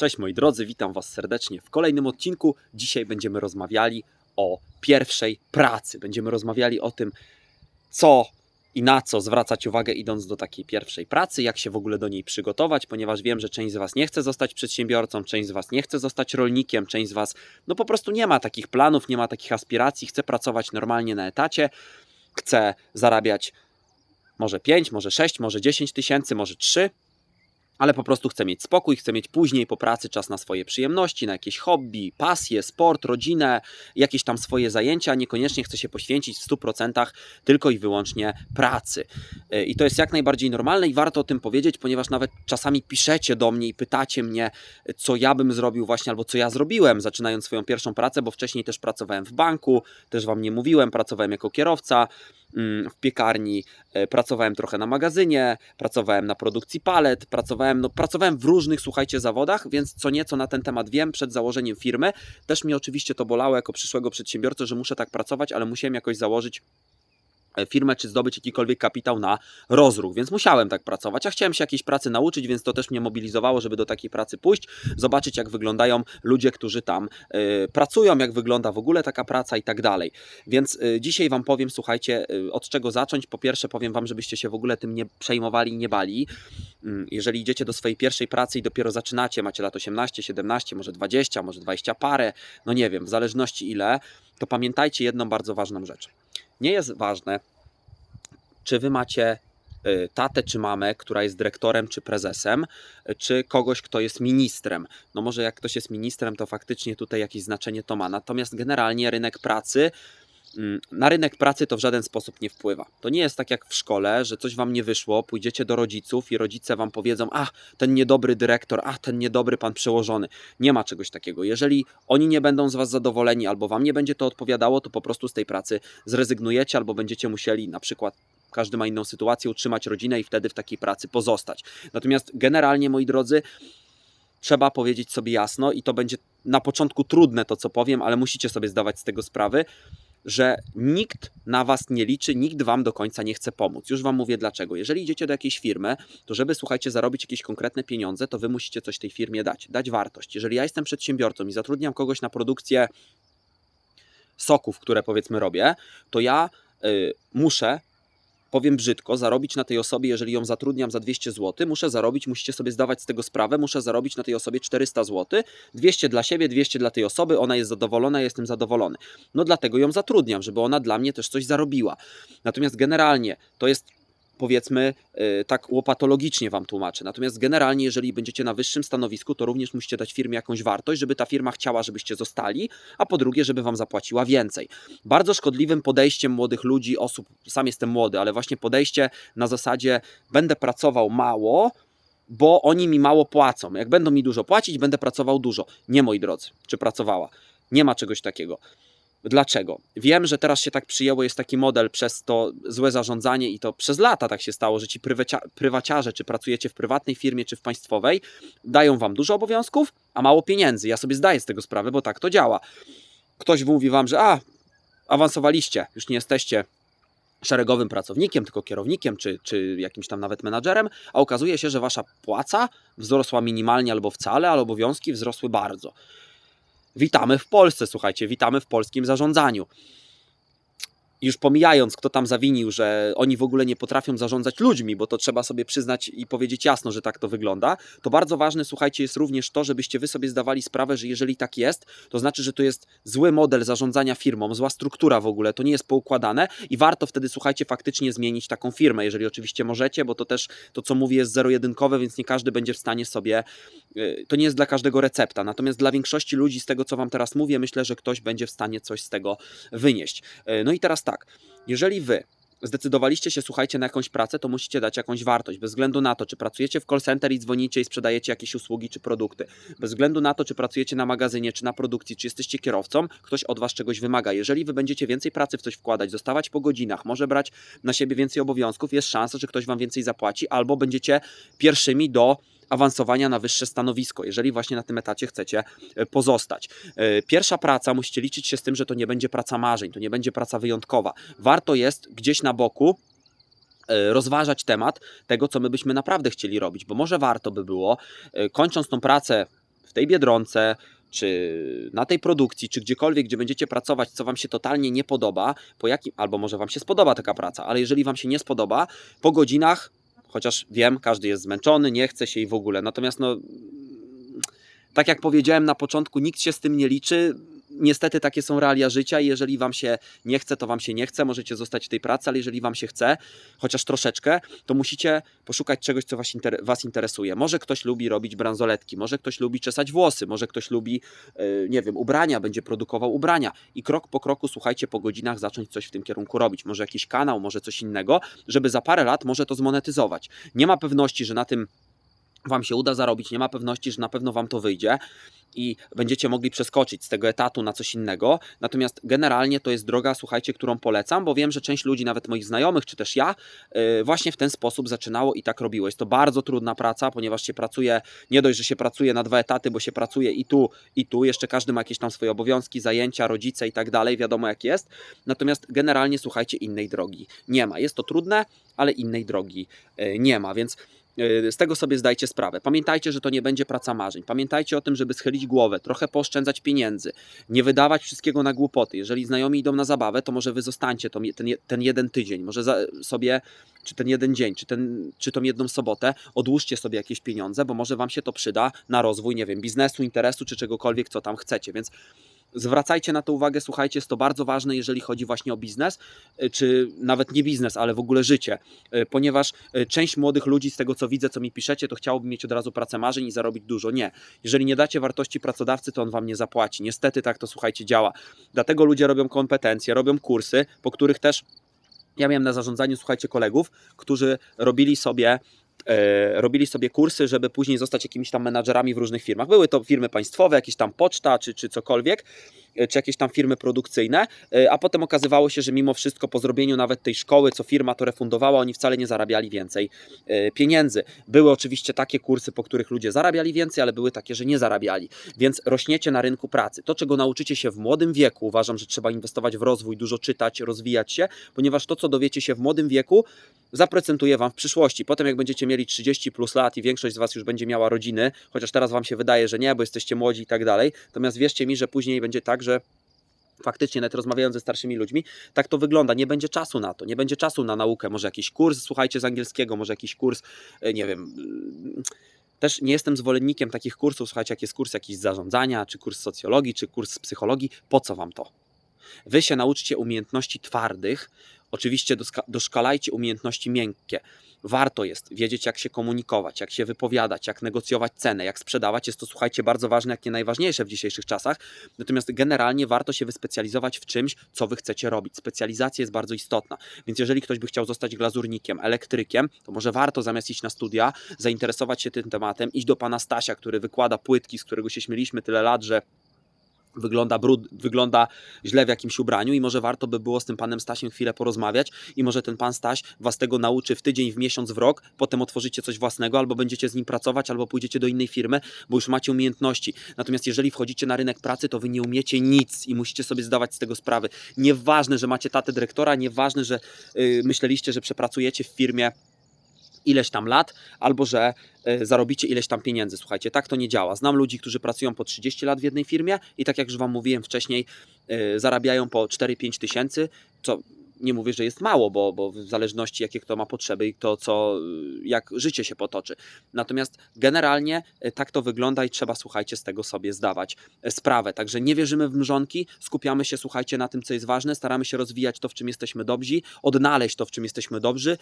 Cześć moi drodzy, witam Was serdecznie w kolejnym odcinku. Dzisiaj będziemy rozmawiali o pierwszej pracy. Będziemy rozmawiali o tym, co i na co zwracać uwagę idąc do takiej pierwszej pracy, jak się w ogóle do niej przygotować, ponieważ wiem, że część z Was nie chce zostać przedsiębiorcą, część z Was nie chce zostać rolnikiem, część z Was no po prostu nie ma takich planów, nie ma takich aspiracji, chce pracować normalnie na etacie, chce zarabiać może 5, może 6, może 10 tysięcy, może 3, ale po prostu chcę mieć spokój, chcę mieć później po pracy czas na swoje przyjemności, na jakieś hobby, pasje, sport, rodzinę, jakieś tam swoje zajęcia, niekoniecznie chcę się poświęcić w 100% tylko i wyłącznie pracy. Yy, I to jest jak najbardziej normalne i warto o tym powiedzieć, ponieważ nawet czasami piszecie do mnie i pytacie mnie, co ja bym zrobił właśnie, albo co ja zrobiłem, zaczynając swoją pierwszą pracę, bo wcześniej też pracowałem w banku, też Wam nie mówiłem, pracowałem jako kierowca, w piekarni, e, pracowałem trochę na magazynie, pracowałem na produkcji palet, pracowałem, no, pracowałem w różnych, słuchajcie, zawodach, więc co nieco na ten temat wiem przed założeniem firmy. Też mnie oczywiście to bolało jako przyszłego przedsiębiorcę, że muszę tak pracować, ale musiałem jakoś założyć firmę, czy zdobyć jakikolwiek kapitał na rozruch, więc musiałem tak pracować, a chciałem się jakiejś pracy nauczyć, więc to też mnie mobilizowało, żeby do takiej pracy pójść, zobaczyć jak wyglądają ludzie, którzy tam y, pracują, jak wygląda w ogóle taka praca i tak dalej. Więc y, dzisiaj Wam powiem, słuchajcie, od czego zacząć. Po pierwsze powiem Wam, żebyście się w ogóle tym nie przejmowali i nie bali. Mm, Jeżeli idziecie do swojej pierwszej pracy i dopiero zaczynacie, macie lat 18, 17, może 20, może 20 parę, no nie wiem, w zależności ile, to pamiętajcie jedną bardzo ważną rzecz. Nie jest ważne, czy Wy macie y, tatę czy mamę, która jest dyrektorem czy prezesem, y, czy kogoś, kto jest ministrem. No może jak ktoś jest ministrem, to faktycznie tutaj jakieś znaczenie to ma. Natomiast generalnie rynek pracy na rynek pracy to w żaden sposób nie wpływa. To nie jest tak jak w szkole, że coś wam nie wyszło, pójdziecie do rodziców i rodzice wam powiedzą: A, ten niedobry dyrektor, a ten niedobry pan przełożony. Nie ma czegoś takiego. Jeżeli oni nie będą z was zadowoleni albo wam nie będzie to odpowiadało, to po prostu z tej pracy zrezygnujecie albo będziecie musieli na przykład każdy ma inną sytuację, utrzymać rodzinę i wtedy w takiej pracy pozostać. Natomiast generalnie, moi drodzy, trzeba powiedzieć sobie jasno, i to będzie na początku trudne to, co powiem, ale musicie sobie zdawać z tego sprawy, że nikt na was nie liczy, nikt wam do końca nie chce pomóc. Już wam mówię dlaczego. Jeżeli idziecie do jakiejś firmy, to żeby, słuchajcie, zarobić jakieś konkretne pieniądze, to wy musicie coś tej firmie dać, dać wartość. Jeżeli ja jestem przedsiębiorcą i zatrudniam kogoś na produkcję soków, które powiedzmy robię, to ja y, muszę powiem brzydko, zarobić na tej osobie, jeżeli ją zatrudniam za 200 zł, muszę zarobić, musicie sobie zdawać z tego sprawę, muszę zarobić na tej osobie 400 zł, 200 dla siebie, 200 dla tej osoby, ona jest zadowolona, ja jestem zadowolony. No dlatego ją zatrudniam, żeby ona dla mnie też coś zarobiła. Natomiast generalnie to jest powiedzmy yy, tak łopatologicznie wam tłumaczę. Natomiast generalnie, jeżeli będziecie na wyższym stanowisku, to również musicie dać firmie jakąś wartość, żeby ta firma chciała, żebyście zostali, a po drugie, żeby wam zapłaciła więcej. Bardzo szkodliwym podejściem młodych ludzi, osób, sam jestem młody, ale właśnie podejście na zasadzie będę pracował mało, bo oni mi mało płacą. Jak będą mi dużo płacić, będę pracował dużo. Nie, moi drodzy, czy pracowała. Nie ma czegoś takiego. Dlaczego? Wiem, że teraz się tak przyjęło, jest taki model przez to złe zarządzanie i to przez lata tak się stało, że ci prywacia, prywaciarze, czy pracujecie w prywatnej firmie, czy w państwowej, dają wam dużo obowiązków, a mało pieniędzy. Ja sobie zdaję z tego sprawę, bo tak to działa. Ktoś mówi wam, że a, awansowaliście, już nie jesteście szeregowym pracownikiem, tylko kierownikiem, czy, czy jakimś tam nawet menadżerem, a okazuje się, że wasza płaca wzrosła minimalnie albo wcale, ale obowiązki wzrosły bardzo. Witamy w Polsce, słuchajcie, witamy w polskim zarządzaniu. Już pomijając, kto tam zawinił, że oni w ogóle nie potrafią zarządzać ludźmi, bo to trzeba sobie przyznać i powiedzieć jasno, że tak to wygląda, to bardzo ważne, słuchajcie, jest również to, żebyście wy sobie zdawali sprawę, że jeżeli tak jest, to znaczy, że to jest zły model zarządzania firmą, zła struktura w ogóle, to nie jest poukładane i warto wtedy, słuchajcie, faktycznie zmienić taką firmę, jeżeli oczywiście możecie, bo to też to, co mówię, jest zero-jedynkowe, więc nie każdy będzie w stanie sobie, y, to nie jest dla każdego recepta, natomiast dla większości ludzi z tego, co wam teraz mówię, myślę, że ktoś będzie w stanie coś z tego wynieść. Y, No i teraz tak, jeżeli wy zdecydowaliście się, słuchajcie, na jakąś pracę, to musicie dać jakąś wartość, bez względu na to, czy pracujecie w call center i dzwonicie i sprzedajecie jakieś usługi czy produkty, bez względu na to, czy pracujecie na magazynie, czy na produkcji, czy jesteście kierowcą, ktoś od was czegoś wymaga. Jeżeli wy będziecie więcej pracy w coś wkładać, dostawać po godzinach, może brać na siebie więcej obowiązków, jest szansa, że ktoś wam więcej zapłaci, albo będziecie pierwszymi do awansowania na wyższe stanowisko, jeżeli właśnie na tym etacie chcecie e, pozostać. E, Pierwsza praca musicie liczyć się z tym, że to nie będzie praca marzeń, to nie będzie praca wyjątkowa. Warto jest gdzieś na boku e, rozważać temat tego, co my byśmy naprawdę chcieli robić, bo może warto by było, kończąc tą pracę w tej biedronce, czy na tej produkcji, czy gdziekolwiek, gdzie będziecie pracować, co Wam się totalnie nie podoba, po jakim, albo może Wam się spodoba taka praca, ale jeżeli Wam się nie spodoba, po godzinach, chociaż wiem, każdy jest zmęczony, nie chce się i w ogóle, natomiast no, tak jak powiedziałem na początku, nikt się z tym nie liczy. Niestety takie są realia życia i jeżeli Wam się nie chce, to Wam się nie chce, możecie zostać w tej pracy, ale jeżeli Wam się chce, chociaż troszeczkę, to musicie poszukać czegoś, co Was, inter- was interesuje. Może ktoś lubi robić bransoletki, może ktoś lubi czesać włosy, może ktoś lubi, yy, nie wiem, ubrania, będzie produkował ubrania i krok po kroku, słuchajcie, po godzinach zacząć coś w tym kierunku robić. Może jakiś kanał, może coś innego, żeby za parę lat może to zmonetyzować. Nie ma pewności, że na tym Wam się uda zarobić, nie ma pewności, że na pewno Wam to wyjdzie i będziecie mogli przeskoczyć z tego etatu na coś innego. Natomiast generalnie to jest droga, słuchajcie, którą polecam, bo wiem, że część ludzi, nawet moich znajomych, czy też ja, yy, właśnie w ten sposób zaczynało i tak robiło. Jest to bardzo trudna praca, ponieważ się pracuje, nie dość, że się pracuje na dwa etaty, bo się pracuje i tu, i tu. Jeszcze każdy ma jakieś tam swoje obowiązki, zajęcia, rodzice i tak dalej, wiadomo jak jest. Natomiast generalnie, słuchajcie, innej drogi nie ma. Jest to trudne, ale innej drogi yy, nie ma, więc z tego sobie zdajcie sprawę. Pamiętajcie, że to nie będzie praca marzeń. Pamiętajcie o tym, żeby schylić głowę, trochę pooszczędzać pieniędzy, nie wydawać wszystkiego na głupoty. Jeżeli znajomi idą na zabawę, to może wy zostańcie to, ten, ten jeden tydzień, może sobie, czy ten jeden dzień, czy, ten, czy tą jedną sobotę, odłóżcie sobie jakieś pieniądze, bo może wam się to przyda na rozwój, nie wiem, biznesu, interesu, czy czegokolwiek, co tam chcecie. Więc Zwracajcie na to uwagę, słuchajcie, jest to bardzo ważne, jeżeli chodzi właśnie o biznes, y, czy nawet nie biznes, ale w ogóle życie, y, ponieważ y, część młodych ludzi, z tego co widzę, co mi piszecie, to chciałoby mieć od razu pracę marzeń i zarobić dużo. Nie. Jeżeli nie dacie wartości pracodawcy, to on wam nie zapłaci. Niestety tak to, słuchajcie, działa. Dlatego ludzie robią kompetencje, robią kursy, po których też ja miałem na zarządzaniu, słuchajcie, kolegów, którzy robili sobie e, robili sobie kursy, żeby później zostać jakimiś tam menadżerami w różnych firmach. Były to firmy państwowe, jakieś tam poczta czy, czy cokolwiek, e, czy jakieś tam firmy produkcyjne, e, a potem okazywało się, że mimo wszystko po zrobieniu nawet tej szkoły, co firma to refundowała, oni wcale nie zarabiali więcej e, pieniędzy. Były oczywiście takie kursy, po których ludzie zarabiali więcej, ale były takie, że nie zarabiali. Więc rośniecie na rynku pracy. To, czego nauczycie się w młodym wieku, uważam, że trzeba inwestować w rozwój, dużo czytać, rozwijać się, ponieważ to, co dowiecie się w młodym wieku, zaprocentuje Wam w przyszłości. Potem, jak będziecie mieli 30 plus lat i większość z Was już będzie miała rodziny, chociaż teraz Wam się wydaje, że nie, bo jesteście młodzi i tak dalej, natomiast wierzcie mi, że później będzie tak, że faktycznie, nawet rozmawiając ze starszymi ludźmi, tak to wygląda. Nie będzie czasu na to, nie będzie czasu na naukę. Może jakiś kurs, słuchajcie z angielskiego, może jakiś kurs, e, nie wiem. Też nie jestem zwolennikiem takich kursów, słuchajcie, jak jest kurs jakiś z zarządzania, czy kurs socjologii, czy kurs psychologii. Po co wam to? Wy się nauczcie umiejętności twardych, oczywiście doszkalajcie umiejętności miękkie. Warto jest wiedzieć, jak się komunikować, jak się wypowiadać, jak negocjować cenę, jak sprzedawać. Jest to, słuchajcie, bardzo ważne, jak nie najważniejsze w dzisiejszych czasach. Natomiast generalnie warto się wyspecjalizować w czymś, co wy chcecie robić. Specjalizacja jest bardzo istotna. Więc jeżeli ktoś by chciał zostać glazurnikiem, elektrykiem, to może warto zamiast iść na studia, zainteresować się tym tematem, iść do pana Stasia, który wykłada płytki, z którego się śmieliśmy tyle lat, że wygląda, brud, wygląda źle w jakimś ubraniu i może warto by było z tym panem Stasiem chwilę porozmawiać i może ten pan Staś was tego nauczy w tydzień, w miesiąc, w rok, potem otworzycie coś własnego, albo będziecie z nim pracować, albo pójdziecie do innej firmy, bo już macie umiejętności. Natomiast jeżeli wchodzicie na rynek pracy, to wy nie umiecie nic i musicie sobie zdawać z tego sprawy. Nieważne, że macie tatę dyrektora, nieważne, że yy, myśleliście, że przepracujecie w firmie ileś tam lat, albo że y, zarobicie ileś tam pieniędzy. Słuchajcie, tak to nie działa. Znam ludzi, którzy pracują po 30 lat w jednej firmie i tak jak już Wam mówiłem wcześniej, y, zarabiają po 4-5 tysięcy, co nie mówię, że jest mało, bo, bo w zależności jakie kto ma potrzeby i to, co, jak życie się potoczy. Natomiast generalnie y, tak to wygląda i trzeba, słuchajcie, z tego sobie zdawać y, sprawę. Także nie wierzymy w mrzonki, skupiamy się, słuchajcie, na tym, co jest ważne, staramy się rozwijać to, w czym jesteśmy dobrzy, odnaleźć to, w czym jesteśmy dobrzy,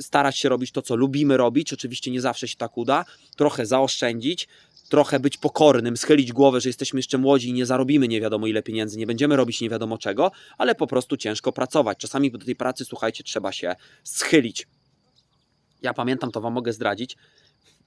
starać się robić to, co lubimy robić. Oczywiście nie zawsze się tak uda, trochę zaoszczędzić, trochę być pokornym, schylić głowę, że jesteśmy jeszcze młodzi i nie zarobimy nie wiadomo ile pieniędzy, nie będziemy robić nie wiadomo czego, ale po prostu ciężko pracować. Czasami do tej pracy, słuchajcie, trzeba się schylić. Ja pamiętam, to Wam mogę zdradzić,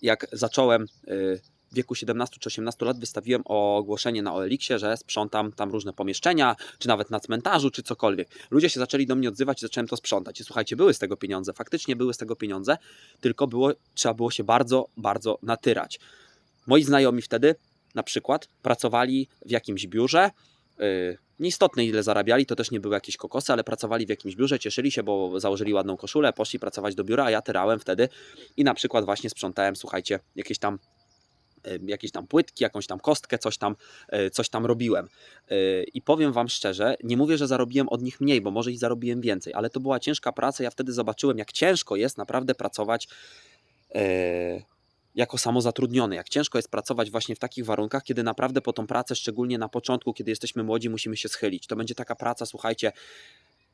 jak zacząłem y, w wieku 17 czy 18 lat wystawiłem ogłoszenie na OLX-ie, że sprzątam tam różne pomieszczenia, czy nawet na cmentarzu, czy cokolwiek. Ludzie się zaczęli do mnie odzywać i zacząłem to sprzątać. I słuchajcie, były z tego pieniądze, faktycznie były z tego pieniądze, tylko było, trzeba było się bardzo, bardzo natyrać. Moi znajomi wtedy na przykład pracowali w jakimś biurze, yy, nieistotne ile zarabiali, to też nie były jakieś kokosy, ale pracowali w jakimś biurze, cieszyli się, bo założyli ładną koszulę, poszli pracować do biura, a ja tyrałem wtedy i na przykład właśnie sprzątałem, słuchajcie, jakieś tam y, jakieś tam płytki, jakąś tam kostkę, coś tam, y, coś tam robiłem. Y, I powiem Wam szczerze, nie mówię, że zarobiłem od nich mniej, bo może i zarobiłem więcej, ale to była ciężka praca. Ja wtedy zobaczyłem, jak ciężko jest naprawdę pracować jako samozatrudniony, jak ciężko jest pracować właśnie w takich warunkach, kiedy naprawdę po tą pracę, szczególnie na początku, kiedy jesteśmy młodzi, musimy się schylić. To będzie taka praca, słuchajcie,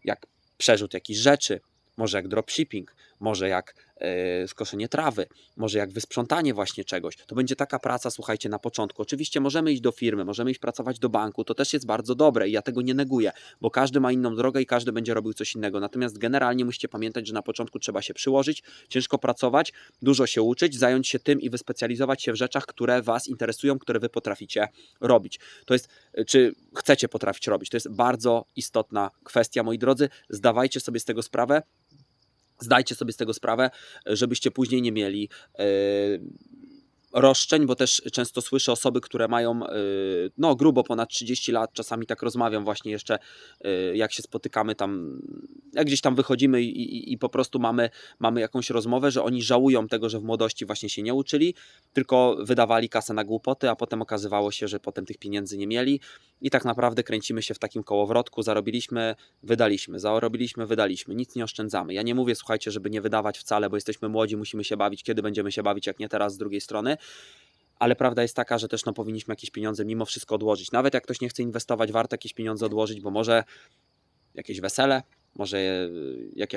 jak przerzut jakichś rzeczy, może jak dropshipping, może jak e, skoszenie trawy, może jak wysprzątanie właśnie czegoś. To będzie taka praca, słuchajcie, na początku. Oczywiście możemy iść do firmy, możemy iść pracować do banku, to też jest bardzo dobre i ja tego nie neguję, bo każdy ma inną drogę i każdy będzie robił coś innego. Natomiast generalnie musicie pamiętać, że na początku trzeba się przyłożyć, ciężko pracować, dużo się uczyć, zająć się tym i wyspecjalizować się w rzeczach, które Was interesują, które Wy potraficie robić. To jest, e, czy chcecie potrafić robić. To jest bardzo istotna kwestia, moi drodzy. Zdawajcie sobie z tego sprawę. Zdajcie sobie z tego sprawę, żebyście później nie mieli e, roszczeń, bo też często słyszę osoby, które mają e, no grubo ponad 30 lat, czasami tak rozmawiam właśnie jeszcze, e, jak się spotykamy tam, jak gdzieś tam wychodzimy i, i, i po prostu mamy, mamy jakąś rozmowę, że oni żałują tego, że w młodości właśnie się nie uczyli, tylko wydawali kasę na głupoty, a potem okazywało się, że potem tych pieniędzy nie mieli i tak naprawdę kręcimy się w takim kołowrotku, zarobiliśmy, wydaliśmy, zarobiliśmy, wydaliśmy, nic nie oszczędzamy. Ja nie mówię, słuchajcie, żeby nie wydawać wcale, bo jesteśmy młodzi, musimy się bawić, kiedy będziemy się bawić, jak nie teraz z drugiej strony, ale prawda jest taka, że też no, powinniśmy jakieś pieniądze mimo wszystko odłożyć. Nawet jak ktoś nie chce inwestować, warto jakieś pieniądze odłożyć, bo może jakieś wesele, może e,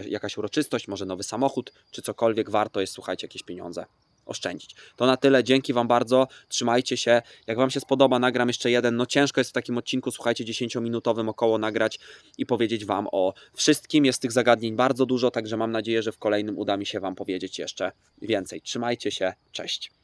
jakaś, uroczystość, może nowy samochód, czy cokolwiek, warto jest, słuchajcie, jakieś pieniądze oszczędzić. To na tyle, dzięki Wam bardzo, trzymajcie się. Jak Wam się spodoba, nagram jeszcze jeden. No ciężko jest w takim odcinku, słuchajcie, 10-minutowym około nagrać i powiedzieć Wam o wszystkim. Jest tych zagadnień bardzo dużo, także mam nadzieję, że w kolejnym uda mi się Wam powiedzieć jeszcze więcej. Trzymajcie się, cześć.